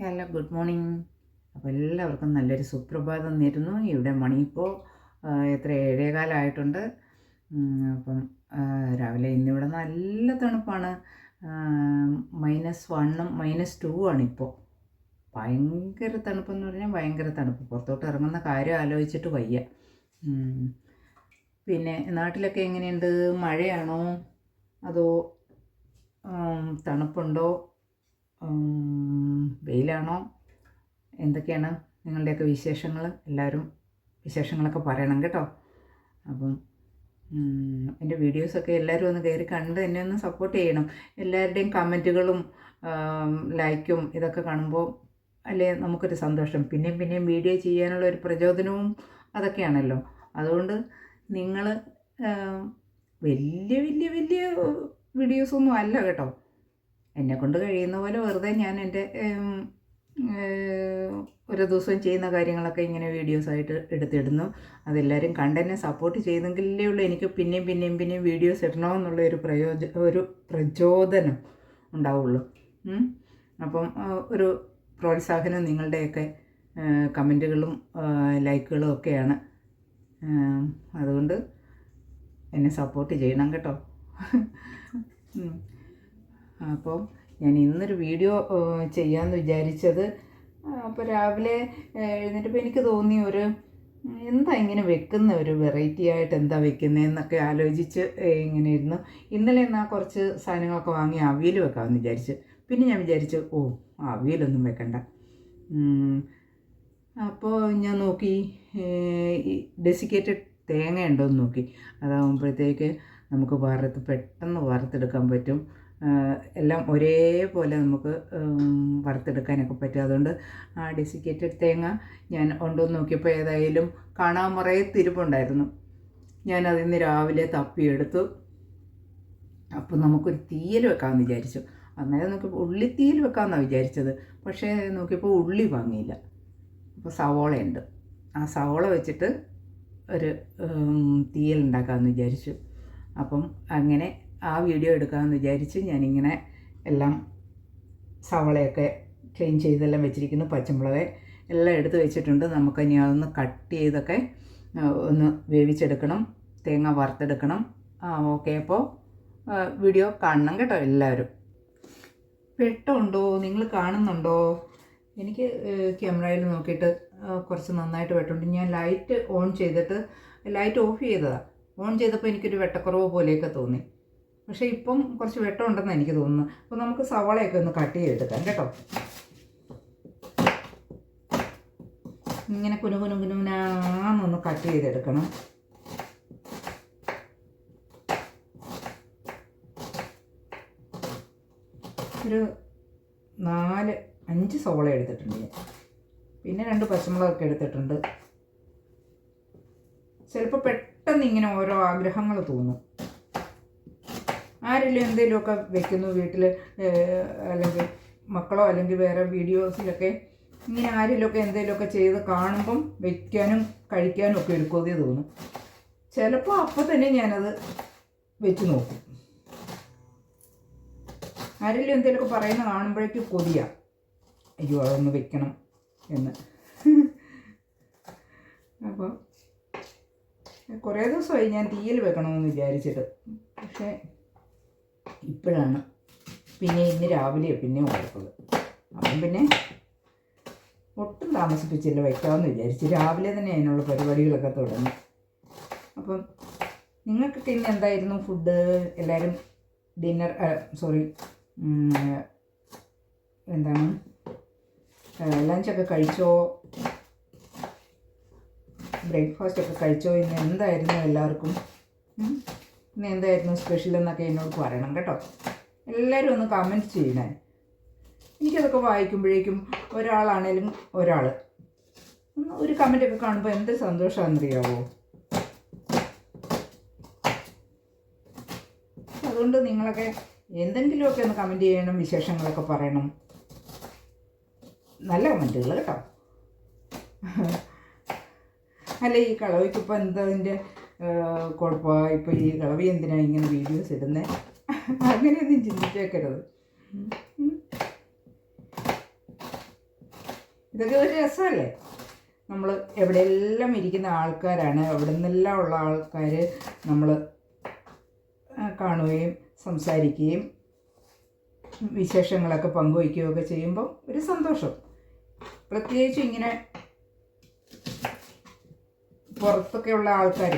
Hello good morning. അപ്പോൾ എല്ലാവർക്കും നല്ലൊരു സുപ്രഭാതം നേരുന്നു. ഇവിടെ മണി ഇപ്പോൾ എത്ര ഏഴേകാലമായിട്ടുണ്ട് അപ്പം രാവിലെ ഇന്നിവിടെ നല്ല തണുപ്പാണ്. മൈനസ് വണ്ണും മൈനസ് ടു ആണ് ഇപ്പോൾ ഭയങ്കര തണുപ്പെന്ന് പറഞ്ഞാൽ ഭയങ്കര തണുപ്പ്. പുറത്തോട്ട് ഇറങ്ങുന്ന കാര്യം ആലോചിച്ചിട്ട് വയ്യ. പിന്നെ നാട്ടിലൊക്കെ എങ്ങനെയുണ്ട്? മഴയാണോ? അതോ തണുപ്പുണ്ടോ? വെയിലാണോ? എന്തൊക്കെയാണ് നിങ്ങളുടെയൊക്കെ വിശേഷങ്ങൾ? എല്ലാവരും വിശേഷങ്ങളൊക്കെ പറയണം കേട്ടോ. അപ്പം എന്റെ വീഡിയോസൊക്കെ എല്ലാവരും ഒന്ന് കയറി കണ്ട് എന്നെ ഒന്ന് സപ്പോർട്ട് ചെയ്യണം. എല്ലാവരുടെയും കമന്റുകളും ലൈക്കും ഇതൊക്കെ കാണുമ്പോൾ അല്ലേ നമുക്കൊരു സന്തോഷം. പിന്നെയും പിന്നെയും വീഡിയോ ചെയ്യാനുള്ള ഒരു പ്രചോദനവും അതൊക്കെയാണല്ലോ. അതുകൊണ്ട് നിങ്ങൾ വലിയ വലിയ വലിയ വീഡിയോസൊന്നും അല്ല കേട്ടോ. എന്നെ കൊണ്ട് കഴിയുന്ന പോലെ വെറുതെ ഞാൻ എന്റെ ഒരു ദിവസം ചെയ്യുന്ന കാര്യങ്ങളൊക്കെ ഇങ്ങനെ വീഡിയോസായിട്ട് എടുത്തിടുന്നു. അതെല്ലാവരും കണ്ടെന്നെ സപ്പോർട്ട് ചെയ്തെങ്കിലേ ഉള്ളൂ. എനിക്ക് പിന്നെയും പിന്നെയും പിന്നെയും വീഡിയോസ് ഇടണമെന്നുള്ള ഒരു പ്രയോജ ഒരു പ്രചോദനം ഉണ്ടാവുള്ളൂ. അപ്പം ഒരു പ്രോത്സാഹനം നിങ്ങളുടെയൊക്കെ കമന്റുകളും ലൈക്കുകളും ഒക്കെയാണ്. അതുകൊണ്ട് എന്നെ സപ്പോർട്ട് ചെയ്യണം കേട്ടോ. അപ്പോൾ ഞാൻ ഇന്നൊരു വീഡിയോ ചെയ്യാമെന്ന് വിചാരിച്ചത്. അപ്പോൾ രാവിലെ എഴുന്നേറ്റപ്പോൾ എനിക്ക് തോന്നി ഒരു എന്താ ഇങ്ങനെ വെക്കുന്ന ഒരു വെറൈറ്റി ആയിട്ട് എന്താ വെക്കുന്നതെന്നൊക്കെ ആലോചിച്ച് ഇങ്ങനെ ഇരുന്നു. ഇന്നലെ എന്നാൽ കുറച്ച് സാധനങ്ങളൊക്കെ വാങ്ങി അവിയൽ വെക്കാമെന്ന് വിചാരിച്ച്. പിന്നെ ഞാൻ വിചാരിച്ചു ഓ അവിയലൊന്നും വെക്കണ്ട. അപ്പോൾ ഞാൻ നോക്കി ഡെസിക്കേറ്റഡ് തേങ്ങ ഉണ്ടോയെന്ന് നോക്കി. അതാകുമ്പോഴത്തേക്ക് നമുക്ക് വറുത്ത് പെട്ടെന്ന് വറുത്തെടുക്കാൻ പറ്റും. എല്ലാം ഒരേപോലെ നമുക്ക് വറുത്തെടുക്കാനൊക്കെ പറ്റും. അതുകൊണ്ട് ആ ഡെസിക്കേറ്റഡ് തേങ്ങ ഞാൻ ഉണ്ടോയെന്ന് നോക്കിയപ്പോൾ ഏതായാലും കാണാൻ മുറേ തിരുപ്പുണ്ടായിരുന്നു ഞാൻ അതിൽ നിന്ന് രാവിലെ തപ്പിയെടുത്തു. അപ്പോൾ നമുക്കൊരു തീയൽ വെക്കാമെന്ന് വിചാരിച്ചു. അന്നേരം നോക്കിയപ്പോൾ ഉള്ളിത്തീയൽ വെക്കാമെന്നാണ് വിചാരിച്ചത്. പക്ഷേ നോക്കിയപ്പോൾ ഉള്ളി വാങ്ങിയില്ല. അപ്പോൾ സവോളയുണ്ട് ആ സവോള വെച്ചിട്ട് ഒരു തീയൽ ഉണ്ടാക്കാമെന്ന് വിചാരിച്ചു. അപ്പം അങ്ങനെ ആ വീഡിയോ എടുക്കാമെന്ന് വിചാരിച്ച് ഞാനിങ്ങനെ എല്ലാം സവളയൊക്കെ ക്ലീൻ ചെയ്തെല്ലാം വെച്ചിരിക്കുന്നു പച്ചമുളക് എല്ലാം എടുത്ത് വെച്ചിട്ടുണ്ട്. നമുക്ക് ഇനി അതൊന്ന് കട്ട് ചെയ്തൊക്കെ ഒന്ന് വേവിച്ചെടുക്കണം തേങ്ങ വറുത്തെടുക്കണം. ആ ഓക്കെ അപ്പോൾ വീഡിയോ കാണണം കേട്ടോ എല്ലാവരും. വെട്ടമുണ്ടോ നിങ്ങൾ കാണുന്നുണ്ടോ? എനിക്ക് ക്യാമറയിൽ നോക്കിയിട്ട് കുറച്ച് നന്നായിട്ട് വെട്ടമുണ്ട് ഞാൻ ലൈറ്റ് ഓൺ ചെയ്തിട്ട് ലൈറ്റ് ഓഫ് ചെയ്തതാണ് ഓൺ ചെയ്തപ്പോൾ എനിക്കൊരു വെട്ടക്കുറവ് പോലെയൊക്കെ തോന്നി. പക്ഷേ ഇപ്പം കുറച്ച് വെട്ടമുണ്ടെന്ന് എനിക്ക് തോന്നുന്നു. അപ്പോൾ നമുക്ക് സവാളയൊക്കെ ഒന്ന് കട്ട് ചെയ്തെടുക്കാം കേട്ടോ. ഇങ്ങനെ കുനു കുനു കുനുകുനാന്നൊന്ന് കട്ട് ചെയ്തെടുക്കണം. ഒരു നാല് അഞ്ച് സവാള എടുത്തിട്ടുണ്ട് ഞാൻ. പിന്നെ രണ്ട് പച്ചമുളകൊക്കെ എടുത്തിട്ടുണ്ട്. ചിലപ്പോൾ പെട്ടെന്ന് ഇങ്ങനെ ഓരോ ആഗ്രഹങ്ങൾ തോന്നും. ആരെങ്കിലും എന്തെങ്കിലുമൊക്കെ വെക്കുന്നു വീട്ടിൽ അല്ലെങ്കിൽ മക്കളോ അല്ലെങ്കിൽ വേറെ വീഡിയോസിലൊക്കെ ഇങ്ങനെ ആരെങ്കിലുമൊക്കെ എന്തെങ്കിലുമൊക്കെ ചെയ്ത് കാണുമ്പം വെക്കാനും കഴിക്കാനും ഒക്കെ ഒരു തോന്നും ചിലപ്പോൾ അപ്പം തന്നെ ഞാനത് വെച്ച് നോക്കും. ആരെങ്കിലും എന്തെങ്കിലുമൊക്കെ പറയുന്ന കാണുമ്പോഴേക്കും കൊതിയാ. അയ്യോ അതൊന്ന് വെക്കണം എന്ന്. അപ്പോൾ കുറേ ദിവസമായി ഞാൻ തീയിൽ വെക്കണമെന്ന് വിചാരിച്ചിട്ട്. പക്ഷേ ഇപ്പോഴാണ്. പിന്നെ ഇന്ന് രാവിലെ പിന്നെ ഓർത്തത് അപ്പം പിന്നെ ഒട്ടും താമസിപ്പിച്ചില്ല വയ്ക്കാമെന്ന് വിചാരിച്ച്. രാവിലെ തന്നെ അതിനുള്ള പരിപാടികളൊക്കെ തുടങ്ങി. അപ്പം നിങ്ങൾക്കൊക്കെ ഇന്ന് എന്തായിരുന്നു ഫുഡ്? എല്ലാവരും ഡിന്നർ സോറി എന്താണ്? ലഞ്ചൊക്കെ കഴിച്ചോ? ബ്രേക്ക്ഫാസ്റ്റ് ഒക്കെ കഴിച്ചോ? ഇന്ന് എന്തായിരുന്നു എല്ലാവർക്കും? ഇന്ന് എന്തായിരുന്നു സ്പെഷ്യൽ എന്നൊക്കെ എന്നോട് പറയണം കേട്ടോ. എല്ലാവരും ഒന്ന് കമന്റ് ചെയ്യണേ. എനിക്കതൊക്കെ വായിക്കുമ്പോഴേക്കും ഒരാളാണേലും ഒരാൾ ഒരു കമന്റൊക്കെ കാണുമ്പോൾ എന്ത് സന്തോഷമാണെന്നറിയാവോ അതുകൊണ്ട് നിങ്ങളൊക്കെ എന്തെങ്കിലുമൊക്കെ ഒന്ന് കമന്റ് ചെയ്യണം വിശേഷങ്ങളൊക്കെ പറയണം. നല്ല കമന്റുകൾ കേട്ടോ. അല്ല ഈ കളവയ്ക്കിപ്പോൾ എന്താ അതിന്റെ കുഴപ്പമാണ് ഇപ്പോൾ ഈ കളവി എന്തിനാണ് ഇങ്ങനെ വീഡിയോസ് ഇടുന്നത് അങ്ങനെയൊന്നും ചിന്തിച്ചേക്കരുത്. ഇതൊക്കെ ഒരു രസമല്ലേ നമ്മൾ എവിടെയെല്ലാം ഇരിക്കുന്ന ആൾക്കാരാണ് അവിടെ നിന്നെല്ലാം ഉള്ള ആൾക്കാർ നമ്മൾ കാണുകയും സംസാരിക്കുകയും വിശേഷങ്ങളൊക്കെ പങ്കുവയ്ക്കുകയൊക്കെ ചെയ്യുമ്പോൾ ഒരു സന്തോഷം. പ്രത്യേകിച്ച് ഇങ്ങനെ പുറത്തൊക്കെയുള്ള ആൾക്കാർ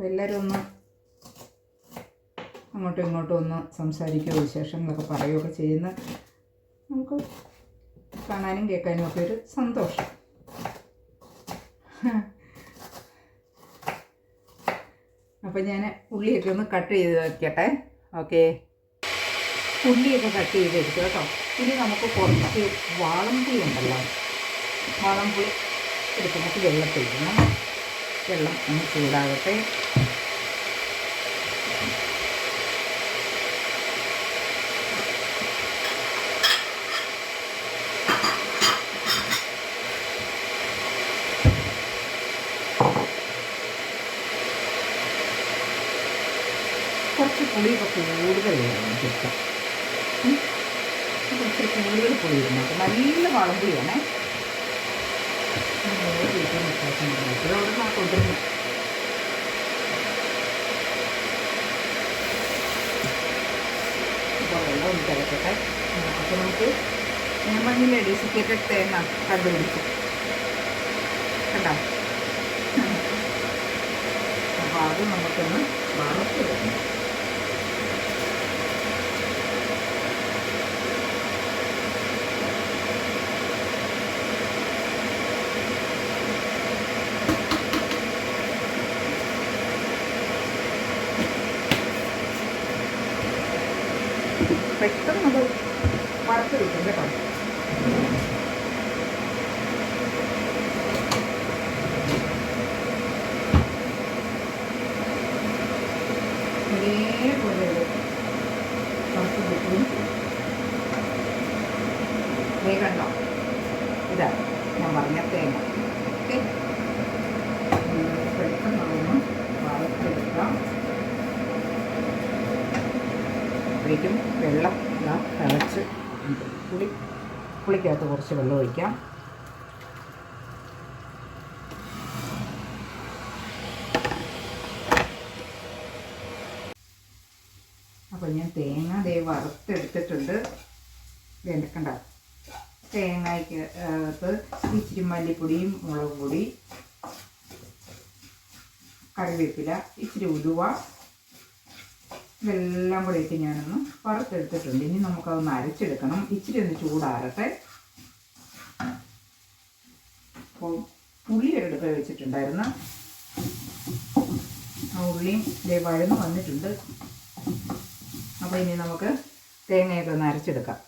അപ്പോൾ എല്ലാവരും ഒന്ന് അങ്ങോട്ടും ഇങ്ങോട്ടും ഒന്ന് സംസാരിക്കുകയോ വിശേഷങ്ങളൊക്കെ പറയുകയൊക്കെ ചെയ്യുന്ന നമുക്ക് കാണാനും കേൾക്കാനും ഒക്കെ ഒരു സന്തോഷം. അപ്പം ഞാൻ ഉള്ളിയൊക്കെ ഒന്ന് കട്ട് ചെയ്ത് വയ്ക്കട്ടെ ഓക്കെ. ഉള്ളിയൊക്കെ കട്ട് ചെയ്തെടുത്തു കേട്ടോ. ഇനി നമുക്ക് കുറച്ച് വാളംപുളി ഉണ്ടല്ലോ. വാളംപുളി എടുക്കുന്നത് വെള്ളത്തിൽ വെള്ളം ഒന്ന് ചൂടാകട്ടെ. കുറച്ച് പുളിയൊക്കെ കൂടുതൽ വേണം കിട്ടാം കുറച്ച് കൂടുതൽ പുളി ഇടുന്നത് നല്ല കൊണ്ടുവരുന്നു. ഒന്ന് തിളക്കട്ടെ. അപ്പോൾ നമുക്ക് ഞാൻ പറഞ്ഞില്ലേ ഡെസിക്കേറ്റഡ് തേങ്ങ കണ്ടുപിടിച്ചു കണ്ടോ അപ്പോൾ അത് നമുക്കൊന്ന് വറുത്ത് തരണം പെട്ടെന്ന് അത് വറുത്ത് കിട്ടും. കേട്ടോ ഒരേപോലെ ഇത് വറുത്ത് കിട്ടും ദേ കണ്ടോ ഇതാ ഞാൻ പറഞ്ഞ തേങ്ങ ഓക്കെ പെട്ടെന്ന് അതൊന്ന് വറുത്തെടുക്കാം അപ്പോഴേക്കും വെള്ളം ഇതാ തിളച്ച് ഉണ്ട്. പുളി പുളിക്കകത്ത് കുറച്ച് വെള്ളം ഒഴിക്കാം അപ്പോൾ ഞാൻ തേങ്ങ ദേ വറുത്തെടുത്തിട്ടുണ്ട് വേണ്ടക്കണ്ട തേങ്ങയ്ക്ക് അകത്ത് ഇച്ചിരി മല്ലിപ്പൊടിയും മുളക് പൊടി കറിവേപ്പില ഇച്ചിരി ഉലുവ ഇതെല്ലാം കൂടെ ഇട്ട് ഞാനൊന്ന് വറുത്തെടുത്തിട്ടുണ്ട്. ഇനി നമുക്കതൊന്ന് അരച്ചെടുക്കണം. ഇച്ചിരി ഒന്ന് ചൂടാറട്ടെ. അപ്പോൾ ഉള്ളി എടുത്ത് വെച്ചിട്ടുണ്ടായിരുന്നു. ആ ഉള്ളിയും വഴന്ന് വന്നിട്ടുണ്ട്. അപ്പോൾ ഇനി നമുക്ക് തേങ്ങയൊക്കെ ഒന്ന് അരച്ചെടുക്കാം.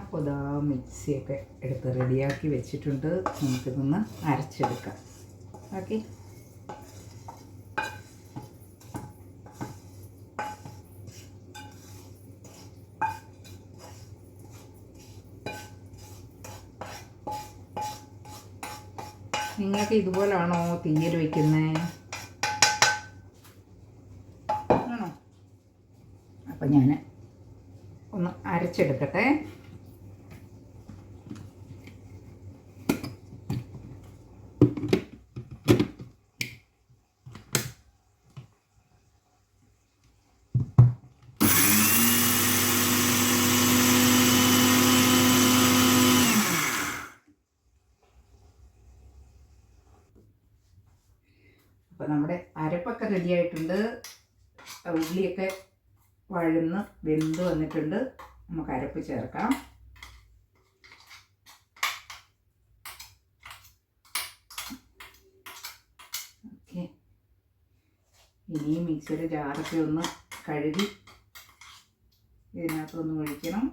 അപ്പോൾ ഇതാ മിക്സിയൊക്കെ എടുത്ത് റെഡിയാക്കി വെച്ചിട്ടുണ്ട്. നമുക്കിതൊന്ന് അരച്ചെടുക്കാം. ഓക്കെ? നിങ്ങൾക്ക് ഇതുപോലാണോ തീയൽ വയ്ക്കുന്നത് ആണോ? അപ്പം ഞാൻ ഒന്ന് അരച്ചെടുക്കട്ടെ അപ്പോൾ നമ്മുടെ അരപ്പൊക്കെ റെഡിയായിട്ടുണ്ട്. ഉള്ളിയൊക്കെ വഴന്ന് വെന്ത് വന്നിട്ടുണ്ട്. നമുക്ക് അരപ്പ് ചേർക്കാം. ഓക്കെ. ഇനി മിക്സിയുടെ ജാറൊക്കെ ഒന്ന് കഴുകി ഇതിനകത്തൊന്ന് ഒഴിക്കണം.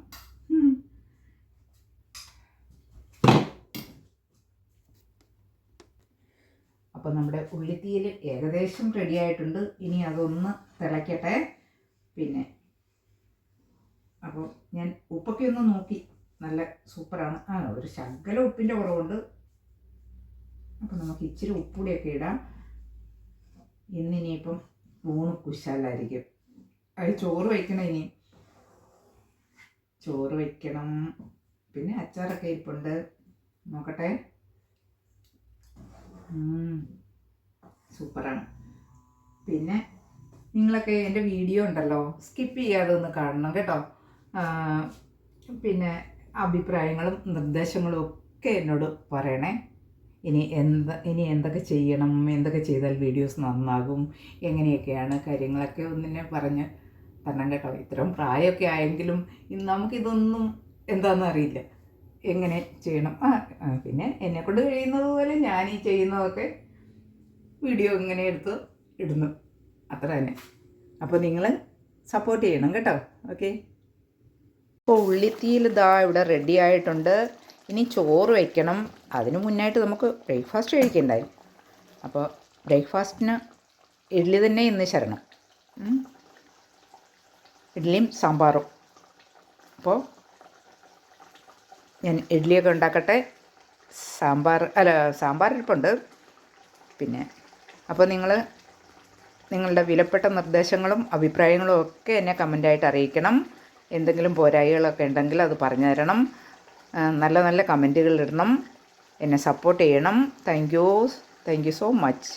അപ്പോൾ നമ്മുടെ ഉള്ളിത്തീയിൽ ഏകദേശം റെഡി ആയിട്ടുണ്ട്. ഇനി അതൊന്ന് തിളയ്ക്കട്ടെ പിന്നെ അപ്പോൾ ഞാൻ ഉപ്പൊക്കെ ഒന്ന് നോക്കി. നല്ല സൂപ്പറാണ്. ആ ഒരു ശകല ഉപ്പിന്റെ കുറവുണ്ട്. അപ്പോൾ നമുക്ക് ഇച്ചിരി ഉപ്പുകൂടിയൊക്കെ ഇടാം. ഇന്നിനിയിപ്പം ഊണ് കുശാലായിരിക്കും. അത് ചോറ് വയ്ക്കണം ഇനി. ചോറ് വയ്ക്കണം. പിന്നെ അച്ചാറൊക്കെ ഇരിപ്പുണ്ട്. നോക്കട്ടെ. സൂപ്പറാണ്. പിന്നെ നിങ്ങളൊക്കെ എന്റെ വീഡിയോ ഉണ്ടല്ലോ സ്കിപ്പ് ചെയ്യാതെ ഒന്ന് കാണണം കേട്ടോ. പിന്നെ അഭിപ്രായങ്ങളും നിർദ്ദേശങ്ങളും ഒക്കെ എന്നോട് പറയണേ. ഇനി എന്ത് ഇനി എന്തൊക്കെ ചെയ്യണം എന്തൊക്കെ ചെയ്താൽ വീഡിയോസ് നന്നാകും എങ്ങനെയൊക്കെയാണ് കാര്യങ്ങളൊക്കെ ഒന്നിനെ പറഞ്ഞ് തരണം കേട്ടോ. ഇത്രയും പ്രായമൊക്കെ ആയെങ്കിലും നമുക്കിതൊന്നും എന്താണെന്ന് അറിയില്ല. എങ്ങനെ ചെയ്യണം? ആ പിന്നെ എന്നെക്കൊണ്ട് കഴിയുന്നത് പോലെ ഞാൻ ഈ ചെയ്യുന്നതൊക്കെ വീഡിയോ ഇങ്ങനെ എടുത്ത് ഇടുന്നു. അത്ര തന്നെ. അപ്പോൾ നിങ്ങൾ സപ്പോർട്ട് ചെയ്യണം കേട്ടോ. ഓക്കെ ഇപ്പോൾ ഉള്ളിത്തീയിൽ ഇതാ ഇവിടെ റെഡി ആയിട്ടുണ്ട്. ഇനി ചോറ് വയ്ക്കണം അതിന് മുന്നായിട്ട് നമുക്ക് ബ്രേക്ക്ഫാസ്റ്റ് കഴിക്കണ്ടായി. അപ്പോൾ ബ്രേക്ക്ഫാസ്റ്റിന് ഇഡ്ഡലി തന്നെ ഇന്ന് ശരണം. ഇഡ്ഡലിയും സാമ്പാറും. അപ്പോൾ ഞാൻ ഇഡ്ഡലിയൊക്കെ ഉണ്ടാക്കട്ടെ. സാമ്പാർ അല്ല സാമ്പാർ ഇരിപ്പുണ്ട്. പിന്നെ അപ്പോൾ നിങ്ങൾ നിങ്ങളുടെ വിലപ്പെട്ട നിർദ്ദേശങ്ങളും അഭിപ്രായങ്ങളും ഒക്കെ എന്നെ കമന്റായിട്ട് അറിയിക്കണം. എന്തെങ്കിലും പോരായികളൊക്കെ ഉണ്ടെങ്കിൽ അത് പറഞ്ഞു തരണം. നല്ല നല്ല കമന്റുകൾ ഇടണം. എന്നെ സപ്പോർട്ട് ചെയ്യണം. Thank you thank you so much